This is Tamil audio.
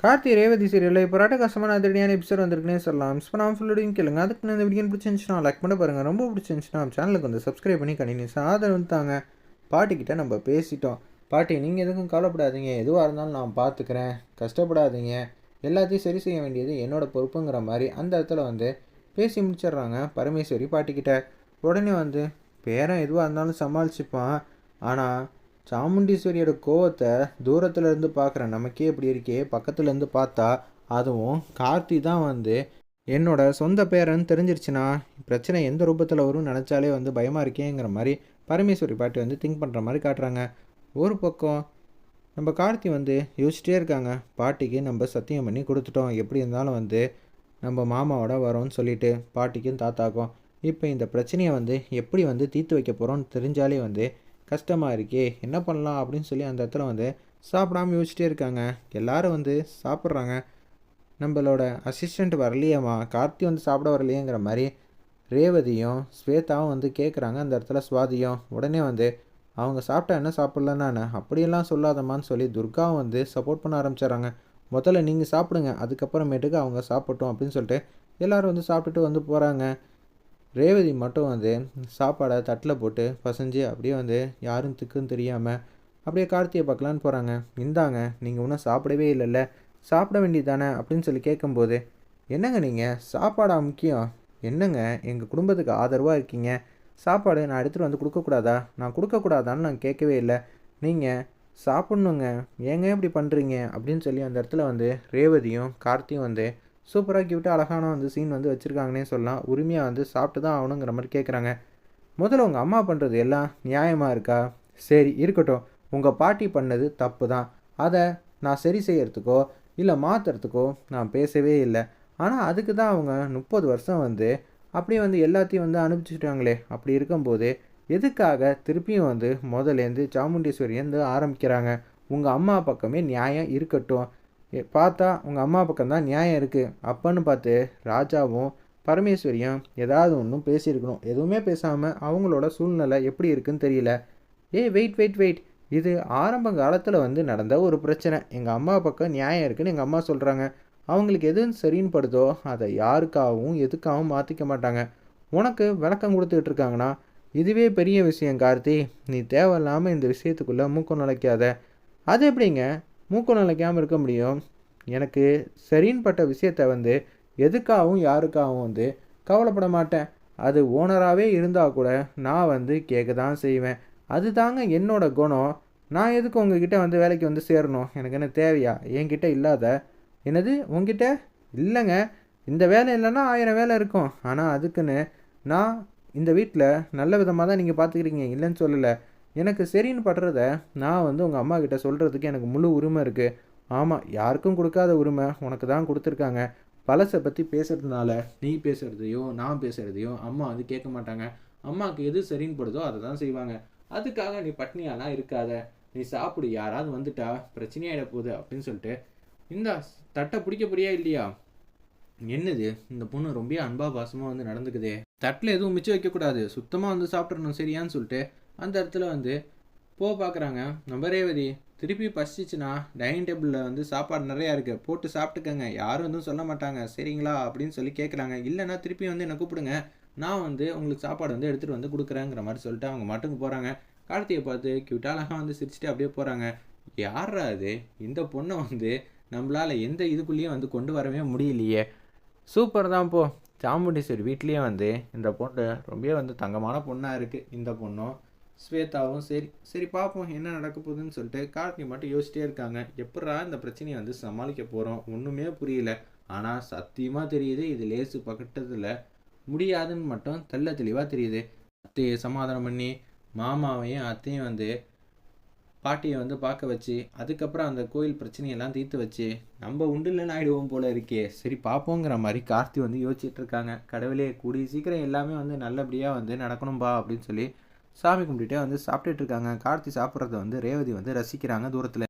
கார்த்தி ரேவதி சீரியலில் இப்போ ராட்ட கஷ்டமான அதிரடியான எபிசோட் வந்திருக்குனே சொல்லலாம். மிஸ் பண்ணாமல் ஃபுல்லோடையும் கேளுங்க. அதுக்கு நான் இந்த வீடியோ பிடிச்சிருந்துச்சுன்னா லைக் பண்ண பாருங்கள் ரொம்ப பிடிச்சிருந்துச்சுன்னா சேனலுக்கு வந்து சப்ஸ்கிரைப் பண்ணி கண்டினியூஸாக ஆதரவு தாங்க. பாட்டிக்கிட்ட நம்ம பேசிட்டோம். பாட்டி நீங்கள் எதுக்கும் கவலைப்படாதீங்க. எதுவாக இருந்தாலும் நான் பார்த்துக்கிறேன் கஷ்டப்படாதீங்க. எல்லாத்தையும் சரி செய்ய வேண்டியது என்னோடய பொறுப்புங்கிற மாதிரி அந்த இடத்துல வந்து பேசி முடிச்சிடுறாங்க பரமேஸ்வரி பாட்டிக்கிட்ட. உடனே வந்து பேரன் எதுவாக இருந்தாலும் சமாளிச்சுப்பான். ஆனால் சாமுண்டீஸ்வரியோட கோவத்தை தூரத்தில் இருந்து பார்க்குற நமக்கே இப்படி இருக்கே பக்கத்துலேருந்து பார்த்தா அதுவும் கார்த்தி தான் வந்து என்னோட சொந்த பேரன் தெரிஞ்சிருச்சுன்னா பிரச்சனை எந்த ரூபத்தில் வரும்னு நினச்சாலே வந்து பயமாக இருக்கேங்கிற மாதிரி பரமேஸ்வரி பாட்டி வந்து திங்க் பண்ணுற மாதிரி காட்டுறாங்க. ஒரு பக்கம் நம்ம கார்த்தி வந்து யோசிச்சிட்டே இருக்காங்க. பாட்டிக்கு நம்ம சத்தியம் பண்ணி கொடுத்துட்டோம். எப்படி இருந்தாலும் வந்து நம்ம மாமாவோட வரோம்னு சொல்லிட்டு பாட்டிக்கும் தாத்தாக்கும். இப்போ இந்த பிரச்சனையை வந்து எப்படி வந்து தீர்த்து வைக்க போகிறோம்னு தெரிஞ்சாலே வந்து கஷ்டமாக இருக்கே என்ன பண்ணலாம் அப்படின்னு சொல்லி அந்த இடத்துல வந்து சாப்பிடாமல் யோசிச்சிட்டே இருக்காங்க. எல்லாரும் வந்து சாப்பிட்றாங்க. நம்மளோட அசிஸ்டண்ட் வரலையேம்மா? கார்த்தி வந்து சாப்பிட வரலையேங்கிற மாதிரி ரேவதியும் ஸ்வேதாவும் வந்து கேட்குறாங்க அந்த இடத்துல சுவாதியும் உடனே வந்து அவங்க சாப்பிட்டா என்ன சாப்பிட்லன்னா நான்? அப்படியெல்லாம் சொல்லாதம்மான்னு சொல்லி துர்காவும் வந்து சப்போர்ட் பண்ண ஆரம்பிச்சிடுறாங்க. முதல்ல நீங்கள் சாப்பிடுங்க. அதுக்கப்புறமேட்டுக்கு அவங்க சாப்பிட்டோம் அப்படின்னு சொல்லிட்டு எல்லோரும் வந்து சாப்பிட்டுட்டு வந்து போகிறாங்க ரேவதி மட்டும் வந்து சாப்பாடை தட்டில் போட்டு பசஞ்சு அப்படியே வந்து யாரும் திக்குன்னு தெரியாமல் அப்படியே கார்த்தியை பார்க்கலான்னு போகிறாங்க இந்தாங்க நீங்கள் இன்னும் சாப்பிடவே இல்லைல்ல. சாப்பிட வேண்டியது தானே அப்படின்னு சொல்லி கேட்கும்போது என்னங்க நீங்கள் சாப்பாடா முக்கியம்? என்னங்க? எங்கள் குடும்பத்துக்கு ஆதரவாக இருக்கீங்க? சாப்பாடு நான் எடுத்துகிட்டு வந்து கொடுக்கக்கூடாதா? நான் கொடுக்கக்கூடாதான்னு நான் கேட்கவே இல்லை. நீங்கள் சாப்பிட்ணுங்க. ஏங்க இப்படி பண்ணுறீங்க அப்படின்னு சொல்லி அந்த இடத்துல வந்து ரேவதியும் கார்த்தியும் வந்து சூப்பராக கிவிட்டு அழகான வந்து சீன் வந்து வச்சுருக்காங்கன்னே சொல்லலாம். உரிமையாக வந்து சாப்பிட்டு தான் ஆகணுங்கிற மாதிரி கேட்குறாங்க முதல்ல உங்கள் அம்மா பண்ணுறது எல்லாம் நியாயமாக இருக்கா? சரி இருக்கட்டும். உங்கள் பாட்டி பண்ணது தப்பு தான். அதை நான் சரி செய்யறதுக்கோ இல்லை மாற்றுறதுக்கோ நான் பேசவே இல்லை. ஆனால் அதுக்கு தான் அவங்க முப்பது வருஷம் வந்து அப்படியே வந்து எல்லாத்தையும் வந்து அனுப்பிச்சுட்டாங்களே அப்படி இருக்கும்போது எதுக்காக திருப்பியும் வந்து முதலேருந்து சாமுண்டீஸ்வரியந்து ஆரம்பிக்கிறாங்க? உங்கள் அம்மா பக்கமே நியாயம் இருக்கட்டும். பார்த்தா உங்கள் அம்மா பக்கம்தான் நியாயம் இருக்குது அப்பன்னு பார்த்து ராஜாவும் பரமேஸ்வரியும் ஏதாவது ஒன்றும் பேசியிருக்கணும். எதுவுமே பேசாமல் அவங்களோட சூழ்நிலை எப்படி இருக்குன்னு தெரியல. ஏய் வெயிட் வெயிட் வெயிட் இது ஆரம்ப காலத்தில் வந்து நடந்த ஒரு பிரச்சனை. எங்கள் அம்மா பக்கம் நியாயம் இருக்குன்னு எங்கள் அம்மா சொல்கிறாங்க அவங்களுக்கு எது சரின்னு படுதோ அதை யாருக்காகவும் எதுக்காகவும் மாற்றிக்க மாட்டாங்க. உனக்கு விளக்கம் கொடுத்துக்கிட்டு இருக்காங்கன்னா இதுவே பெரிய விஷயம் கார்த்தி. நீ தேவையில்லாமல் இந்த விஷயத்துக்குள்ளே மூக்கம் நுழைக்காத. அது எப்படிங்க? மூக்கம் நிலைக்காமல் இருக்க முடியும். எனக்கு சரின்னு பட்ட விஷயத்த வந்து எதுக்காகவும் யாருக்காகவும் வந்து கவலைப்பட மாட்டேன். அது ஓனராகவே இருந்தால் கூட நான் வந்து கேட்க தான் செய்வேன். அது தாங்க குணம். நான் எதுக்கு உங்ககிட்ட வந்து வேலைக்கு வந்து சேரணும்? எனக்கு என்ன தேவையா? என்கிட்ட இல்லாத. என்னது? உங்ககிட்ட இல்லைங்க. இந்த வேலை இல்லைன்னா ஆயிரம் வேலை இருக்கும். ஆனால் அதுக்குன்னு நான் இந்த வீட்டில் நல்ல விதமாக தான் நீங்கள் பார்த்துக்கிறீங்க இல்லைன்னு சொல்லலை. எனக்கு சரின்னு படுறத நான் வந்து உங்கள் அம்மா கிட்ட சொல்கிறதுக்கு எனக்கு முழு உரிமை இருக்குது ஆமாம் யாருக்கும் கொடுக்காத உரிமை உனக்கு தான் கொடுத்துருக்காங்க. பழசை பற்றி பேசுகிறதுனால நீ பேசுகிறதையோ நான் பேசுகிறதையோ அம்மா வந்து கேட்க மாட்டாங்க. அம்மாவுக்கு எது சரின்னு படுதோ அதை தான் செய்வாங்க. அதுக்காக நீ பட்னியாலாம் இருக்காத. நீ சாப்பிடு யாராவது வந்துட்டா பிரச்சனையாயிட போகுது அப்படின்னு சொல்லிட்டு. இந்த தட்டை பிடிக்க போறியா இல்லையா? என்னது இந்த பொண்ணு ரொம்ப அன்பா பாசமாக வந்து நடந்துக்குதே. தட்டில் எதுவும் மிச்சம் வைக்கக்கூடாது. சுத்தமாக வந்து சாப்பிட்றணும் சரியான்னு சொல்லிட்டு அந்த இடத்துல வந்து போக பார்க்குறாங்க நம்ம ரேவதி திருப்பி பசிச்சுன்னா டைனிங் டேபிளில் வந்து சாப்பாடு நிறையா இருக்குது போட்டு சாப்பிட்டுக்கங்க. யாரும் எதுவும் சொல்ல மாட்டாங்க. சரிங்களா? அப்படின்னு சொல்லி கேட்குறாங்க இல்லைன்னா திருப்பி வந்து என்னை கூப்பிடுங்க? நான் வந்து உங்களுக்கு சாப்பாடு வந்து எடுத்துகிட்டு வந்து கொடுக்குறேங்கிற மாதிரி சொல்லிட்டு அவங்க மட்டுக்கு போகிறாங்க கார்த்தியை பார்த்து கியூட்டாலாக வந்து சிரிச்சுட்டு அப்படியே போகிறாங்க யாரா அது? இந்த பொண்ணை வந்து நம்மளால் எந்த இதுக்குள்ளேயும் வந்து கொண்டு வரவே முடியலையே. சூப்பர் தான் போ. சாமுண்டீஸ்வரி வீட்லேயே வந்து இந்த பொண்ணு ரொம்ப வந்து தங்கமான பொண்ணாக இருக்குது இந்த பொண்ணும் ஸ்வேதாவும் சரி சரி பார்ப்போம் என்ன நடக்க போகுதுன்னு சொல்லிட்டு கார்த்தி மட்டும் யோசிச்சிட்டே இருக்காங்க. எப்படா இந்த பிரச்சனையை வந்து சமாளிக்க போகிறோம் ஒன்றுமே புரியல. ஆனால் சத்தியமாக தெரியுது இது லேசு பக்கத்தில் முடியாதுன்னு மட்டும் தெல்ல தெளிவாக தெரியுது. அத்தையை சமாதானம் பண்ணி மாமாவையும் அத்தையும் வந்து பாட்டியை வந்து பார்க்க வச்சு அதுக்கப்புறம் அந்த கோயில் பிரச்சனையெல்லாம் தீர்த்து வச்சு நம்ம உண்டுலன்னு ஆகிடுவோம் போல இருக்கே. சரி பார்ப்போங்கிற மாதிரி கார்த்தி வந்து யோசிச்சுட்டு இருக்காங்க. கடவுளே கூடிய சீக்கிரம் எல்லாமே வந்து நல்லபடியாக வந்து நடக்கணும்பா அப்படின்னு சொல்லி சாமி கும்பிட்டுட்டே வந்து சாப்பிட்டுட்டு இருக்காங்க. கார்த்தி சாப்பிட்றத வந்து ரேவதி வந்து ரசிக்கிறாங்க தூரத்தில்.